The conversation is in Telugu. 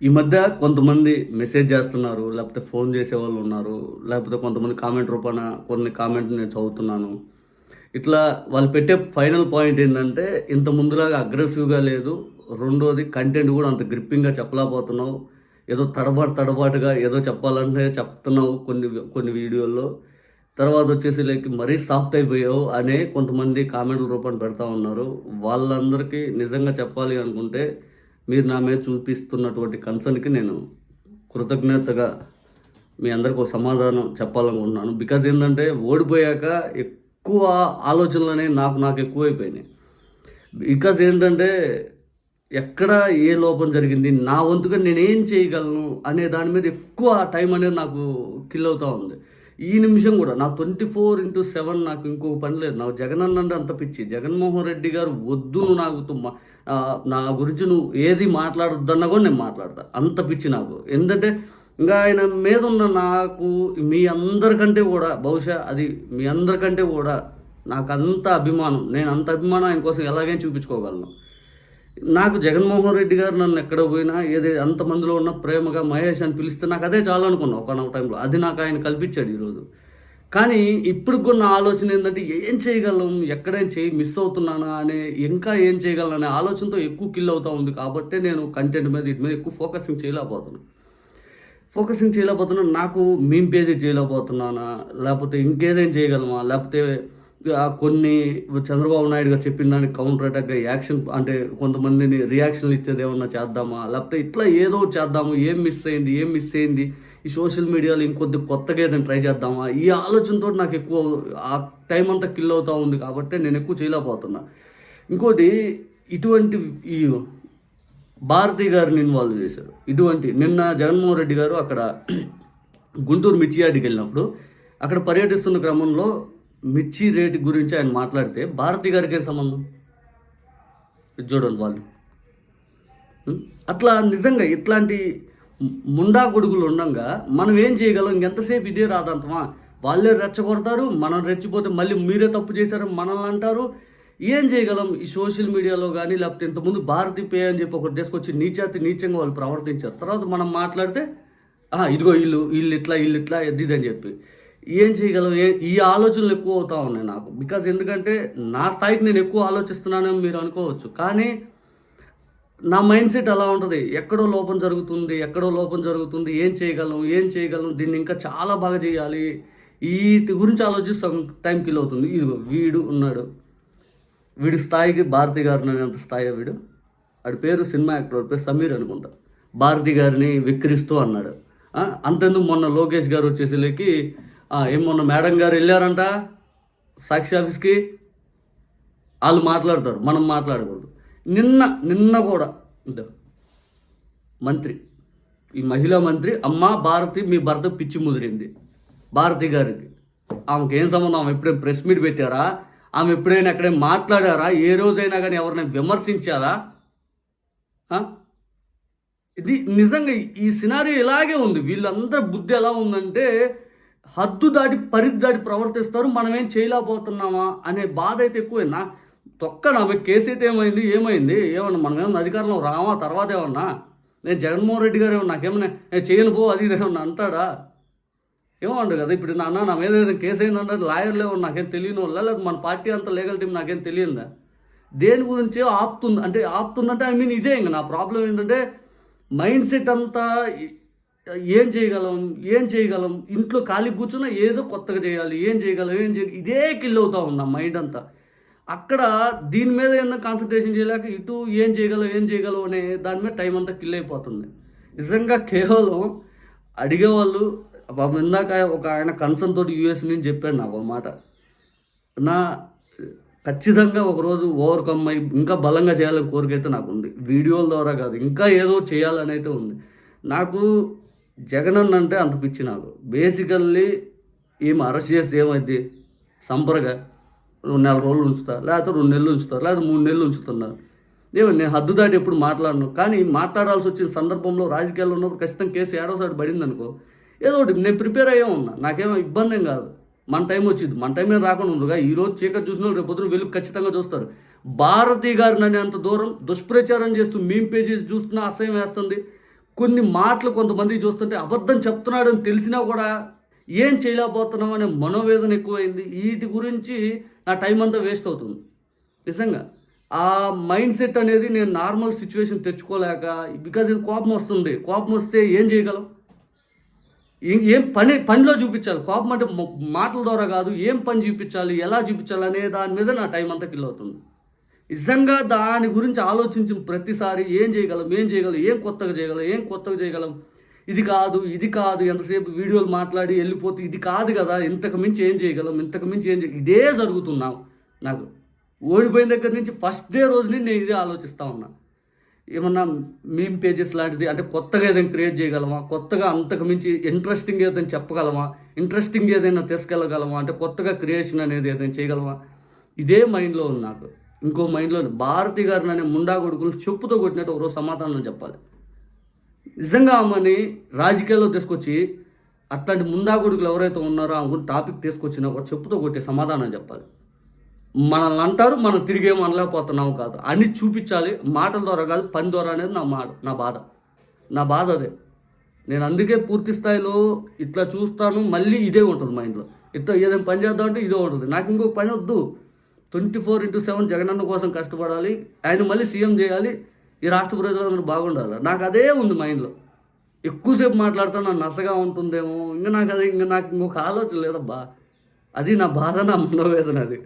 ఈ మధ్య కొంతమంది మెసేజ్ చేస్తున్నారు లేకపోతే ఫోన్ చేసే వాళ్ళు ఉన్నారు లేకపోతే కొంతమంది కామెంట్ రూపాన కొన్ని కామెంట్ నేను చదువుతున్నాను. ఇట్లా వాళ్ళు పెట్టే ఫైనల్ పాయింట్ ఏంటంటే ఇంత ముందులాగా అగ్రెసివ్గా లేదు రెండోది కంటెంట్ కూడా అంత గ్రిప్పింగ్గా చెప్పలేకపోతున్నావు ఏదో తడబాటు తడబాటుగా ఏదో చెప్పాలంటే చెప్తున్నావు కొన్ని కొన్ని వీడియోల్లో. తర్వాత వచ్చేసి లైక్ మరీ సాఫ్ట్ అయిపోయావు అనే కొంతమంది కామెంట్ల రూపాన్ని పెడతా ఉన్నారు. వాళ్ళందరికీ నిజంగా చెప్పాలి అనుకుంటే మీరు నా మీద చూపిస్తున్నటువంటి కన్సర్న్కి నేను కృతజ్ఞతగా మీ అందరికి ఒక సమాధానం చెప్పాలనుకుంటున్నాను. బికాజ్ ఏంటంటే ఓడిపోయాక ఎక్కువ ఆలోచనలు అనేవి నాకు నాకు ఎక్కువైపోయినాయి. బికాజ్ ఏంటంటే ఎక్కడ ఏ లోపం జరిగింది నా వంతుగా నేనేం చేయగలను అనే దాని మీద ఎక్కువ టైం అనేది నాకు కిల్ అవుతూ ఉంది. ఈ నిమిషం కూడా నా ట్వంటీ ఫోర్ ఇంటూ సెవెన్ నాకు ఇంకో పని లేదు. నాకు జగన్ అన్న అంటే అంత పిచ్చి. జగన్మోహన్ రెడ్డి గారు వద్దు నాకు తుమ్మ- నా గురించి నువ్వు ఏది మాట్లాడొద్దన్నా కూడా నేను మాట్లాడతా. అంత పిచ్చి నాకు. ఎందుకంటే ఇంకా ఆయన మీద ఉన్న నాకు మీ అందరికంటే కూడా బహుశా అది మీ అందరికంటే కూడా నాకు అంత అభిమానం. నేను అంత అభిమానం ఆయన కోసం ఎలాగైనా చూపించుకోగలను. నాకు జగన్మోహన్ రెడ్డి గారు నన్ను ఎక్కడ పోయినా ఏదే అంతమందిలో ఉన్న ప్రేమగా మహేష్ అని పిలిస్తే నాకు అదే చాలా అనుకున్నా ఒకనొక టైంలో. అది నాకు ఆయన కల్పించాడు ఈరోజు. కానీ ఇప్పుడు కొన్న ఆలోచన ఏంటంటే ఏం చేయగలం? ఎక్కడేం చేయి మిస్ అవుతున్నానా? అనే ఇంకా ఏం చేయగలను అనే ఆలోచనతో ఎక్కువ కిల్ అవుతా ఉంది. కాబట్టి నేను కంటెంట్ మీద వీటి మీద ఎక్కువ ఫోకసింగ్ చేయలేకపోతున్నాను ఫోకసింగ్ చేయలేకపోతున్నా నాకు మేము పేజీ చేయలేకపోతున్నానా? లేకపోతే ఇంకేదేం చేయగలమా? లేకపోతే కొన్ని చంద్రబాబు నాయుడు గారు చెప్పిన దానికి కౌంటర్ అటాక్గా యాక్షన్ అంటే కొంతమందిని రియాక్షన్లు ఇచ్చేది ఏమన్నా చేద్దామా? లేకపోతే ఇట్లా ఏదో ఒకటి చేద్దాము. ఏం మిస్ అయింది? ఏం మిస్ అయింది? ఈ సోషల్ మీడియాలో ఇంకొద్ది కొత్తగా ఏదైనా ట్రై చేద్దామా? ఈ ఆలోచనతో నాకు ఎక్కువ ఆ టైం అంతా కిల్ అవుతూ ఉంది కాబట్టి నేను ఎక్కువ చేయలేకపోతున్నా. ఇంకోటి ఇటువంటి ఈ భారతి గారిని ఇన్వాల్వ్ చేశారు. ఇటువంటి నిన్న జగన్మోహన్ రెడ్డి గారు అక్కడ గుంటూరు మిర్చి వెళ్ళినప్పుడు అక్కడ పర్యటిస్తున్న క్రమంలో మిర్చి రేటు గురించి ఆయన మాట్లాడితే భారతి గారికి ఏం సంబంధం? చూడండి వాళ్ళు. అట్లా నిజంగా ఇట్లాంటి ముండా గొడుగులు ఉండగా మనం ఏం చేయగలం? ఇంకెంతసేపు ఇదే రాదంతమా? వాళ్ళే రెచ్చగొడతారు మనం రెచ్చిపోతే మళ్ళీ మీరే తప్పు చేశారని మనల్ని అంటారు. ఏం చేయగలం ఈ సోషల్ మీడియాలో కానీ లేకపోతే ఇంతకుముందు భారతి పే అని చెప్పి ఒకటి తీసుకొచ్చి నీచాతి నీచంగా వాళ్ళు ప్రవర్తించారు. తర్వాత మనం మాట్లాడితే ఇదిగో వీళ్ళు వీళ్ళు ఇట్లా వీళ్ళు ఇట్లా ఎద్దిదని అని చెప్పి. ఏం చేయగలం? ఏ ఈ ఆలోచనలు ఎక్కువ అవుతా ఉన్నాయి నాకు. బికాజ్ ఎందుకంటే నా స్థాయికి నేను ఎక్కువ ఆలోచిస్తున్నానని మీరు అనుకోవచ్చు. కానీ నా మైండ్ సెట్ అలా ఉంటుంది. ఎక్కడో లోపం జరుగుతుంది ఎక్కడో లోపం జరుగుతుంది. ఏం చేయగలం ఏం చేయగలం దీన్ని ఇంకా చాలా బాగా చేయాలి. వీటి గురించి ఆలోచిస్తాం టైం కిల్ అవుతుంది. ఇదిగో వీడు ఉన్నాడు. వీడి స్థాయికి భారతి గారిని అనేంత స్థాయి వీడు. వాడి పేరు సినిమా యాక్టర్ పేరు సమీర్ అనుకుంటా. భారతి గారిని విక్రిస్తూ అన్నాడు. అంతెందుకు మొన్న లోకేష్ గారు వచ్చేసరికి ఏం మొన్న మేడం గారు వెళ్ళారంట సాక్షి ఆఫీస్కి? వాళ్ళు మాట్లాడతారు. మనం మాట్లాడకూడదు. నిన్న నిన్న కూడా మంత్రి. ఈ మహిళా మంత్రి అమ్మ భారతి మీ భర్త పిచ్చి ముదిరింది. భారతి గారికి. ఆమెకి ఏం సంబంధం? ఆమె ఎప్పుడైనా ప్రెస్ మీట్ పెట్టారా? ఆమె ఎప్పుడైనా ఎక్కడైనా మాట్లాడారా? ఏ రోజైనా కానీ ఎవరినైనా విమర్శించారా? ఇది నిజంగా ఈ సినారీ ఇలాగే ఉంది. వీళ్ళందరి బుద్ధి ఎలా ఉందంటే హద్దు దాటి పరిధి దాటి ప్రవర్తిస్తారు మనమేం చేయలేకపోతున్నామా అనే బాధ అయితే ఎక్కువైనా తొక్క నలభై కేసు అయితే ఏమైంది? ఏమైంది? ఏమన్నా మనం ఏమన్నా అధికారంలో రామా తర్వాత ఏమన్నా? నేను జగన్మోహన్ రెడ్డి గారు ఏమన్నా నాకేమన్నా నేను చేయను పో అది ఏమన్నా అంటాడా? ఏమంటారు కదా ఇప్పుడు నాన్న నా మీద ఏదైనా కేసు అయిందంటే లాయర్లు ఏమన్నా నాకేం తెలియని వాళ్ళ? లేదా మన పార్టీ అంత లీగల్ టీం నాకేం తెలియదా? దేని గురించి ఆపుతుంది? అంటే ఆపుతుందంటే ఐ మీన్ ఇదే ఇంకా నా ప్రాబ్లం ఏంటంటే మైండ్ సెట్ అంతా ఏం చేయగలం? ఏం చేయగలం? ఇంట్లో ఖాళీ కూర్చున్నా ఏదో కొత్తగా చేయాలి ఏం చేయగలం ఏం చేయాలి ఇదే కిల్ అవుతా ఉన్నా నా మైండ్ అంతా. అక్కడ దీని మీద ఏమన్నా కాన్సన్ట్రేషన్ చేయలేక ఇటు ఏం చేయగలం ఏం చేయగలవు అనే దాని మీద టైం అంతా కిల్ అయిపోతుంది. నిజంగా కేవలం అడిగేవాళ్ళు పాపం ఇందాక ఒక ఆయన కన్సర్న్ తోటి యూఎస్ నుంచి చెప్పాడు నాకు మాట. నా ఖచ్చితంగా ఒకరోజు ఓవర్కమ్ అయి ఇంకా బలంగా చేయాలని కోరిక అయితే నాకు ఉంది. వీడియోల ద్వారా కాదు ఇంకా ఏదో చేయాలని అయితే ఉంది. నాకు జగనన్న అంటే అంత పిచ్చి నాకు. బేసికల్లీ ఏం అరెస్ట్ చేస్తే ఏమైంది సంపరగా. రెండు నెల రోజులు ఉంచుతా లేకపోతే రెండు నెలలు ఉంచుతారు లేకపోతే మూడు నెలలు ఉంచుతున్నారు. ఏమో నేను హద్దు దాటి ఎప్పుడు మాట్లాడను. కానీ మాట్లాడాల్సి వచ్చిన సందర్భంలో రాజకీయాల్లో ఉన్నప్పుడు ఖచ్చితంగా కేసు ఏడోసారి పడింది అనుకో ఏదో ఒకటి నేను ప్రిపేర్ అయ్యే ఉన్నా. నాకేమో ఇబ్బంది ఏం కాదు. మన టైం వచ్చింది. మన టైం ఏం రాకుండా ఉందిగా. ఈ రోజు చీకటి చూసిన వాళ్ళు రేపు పొద్దున వెలుగు ఖచ్చితంగా చూస్తారు. భారతి గారిని అనేంత దూరం దుష్ప్రచారం చేస్తూ మీమ్ పేజీస్ చూస్తున్నా అసహ్యం వేస్తుంది. కొన్ని మాటలు కొంతమంది చూస్తుంటే అబద్ధం చెప్తున్నాడని తెలిసినా కూడా ఏం చేయలేకపోతున్నాం అనే మనోవేదన ఎక్కువైంది. వీటి గురించి నా టైం అంతా వేస్ట్ అవుతుంది. నిజంగా. ఆ మైండ్ సెట్ అనేది నేను నార్మల్ సిచ్యువేషన్ తెచ్చుకోలేక బికాజ్ ఇది కోపం వస్తుంది. కోపం వస్తే ఏం చేయగలం? ఏం ఏం పని పనిలో చూపించాలి. కోపం అంటే మాటల ద్వారా కాదు ఏం పని చూపించాలి ఎలా చూపించాలి అనే దాని మీద నా టైం అంతా కిల్ అవుతుంది. నిజంగా దాని గురించి ఆలోచించిన ప్రతిసారి ఏం చేయగలం ఏం చేయగలం ఏం కొత్తగా చేయగలం ఏం కొత్తగా చేయగలం? ఇది కాదు ఇది కాదు ఎంతసేపు వీడియోలు మాట్లాడి వెళ్ళిపోతే ఇది కాదు కదా ఇంతకు మించి ఏం చేయగలం ఇంతకు మించి ఏం చేయ ఇదే జరుగుతున్నాం. నాకు ఓడిపోయిన దగ్గర నుంచి ఫస్ట్ డే రోజు నేను ఇదే ఆలోచిస్తూ ఉన్నా. ఏమన్నా మీమ్ పేజెస్ లాంటిది అంటే కొత్తగా ఏదైనా క్రియేట్ చేయగలమా? కొత్తగా అంతకు మించి ఇంట్రెస్టింగ్ ఏదైనా చెప్పగలమా? ఇంట్రెస్టింగ్ ఏదైనా తీసుకెళ్ళగలమా? అంటే కొత్తగా క్రియేషన్ అనేది ఏదైనా చేయగలమా? ఇదే మైండ్లో ఉంది నాకు. ఇంకో మైండ్లో భారతి గారిని అనే ముండా కొడుకులు చెప్పుతో కొట్టినట్టు ఒకరోజు సమాధానం చెప్పాలి. నిజంగా ఆమెని రాజకీయాల్లో తీసుకొచ్చి అట్లాంటి ముందాగుడుకులు ఎవరైతే ఉన్నారో అనుకుని టాపిక్ తీసుకొచ్చినా కూడా చెప్పుతో కొట్టే సమాధానం చెప్పాలి. మనల్ని అంటారు మనం తిరిగేమో అనలేకపోతున్నాం కాదు. అన్ని చూపించాలి మాటల ద్వారా కాదు పని ద్వారా అనేది నా మాట నా బాధ. నా బాధ అదే. నేను అందుకే పూర్తి స్థాయిలో ఇట్లా చూస్తాను మళ్ళీ ఇదే ఉంటుంది మైండ్లో. ఇట్లా ఏదైనా పని చేద్దాం అంటే ఇదే ఉంటుంది. నాకు ఇంకో పని వద్దు. Twenty four into seven Jagananna కోసం కష్టపడాలి. ఆయన మళ్ళీ సీఎం చేయాలి. ఈ రాష్ట్ర ప్రజలందరూ బాగుండాలి? నాకు అదే ఉంది మైండ్లో ఎక్కువసేపు మాట్లాడుతా నా నసగా ఉంటుందేమో ఇంకా నాకు అది ఇంకా నాకు ఇంకొక ఆలోచన లేదబ్బా. అది నా బాధ నా మనోవేదన అది.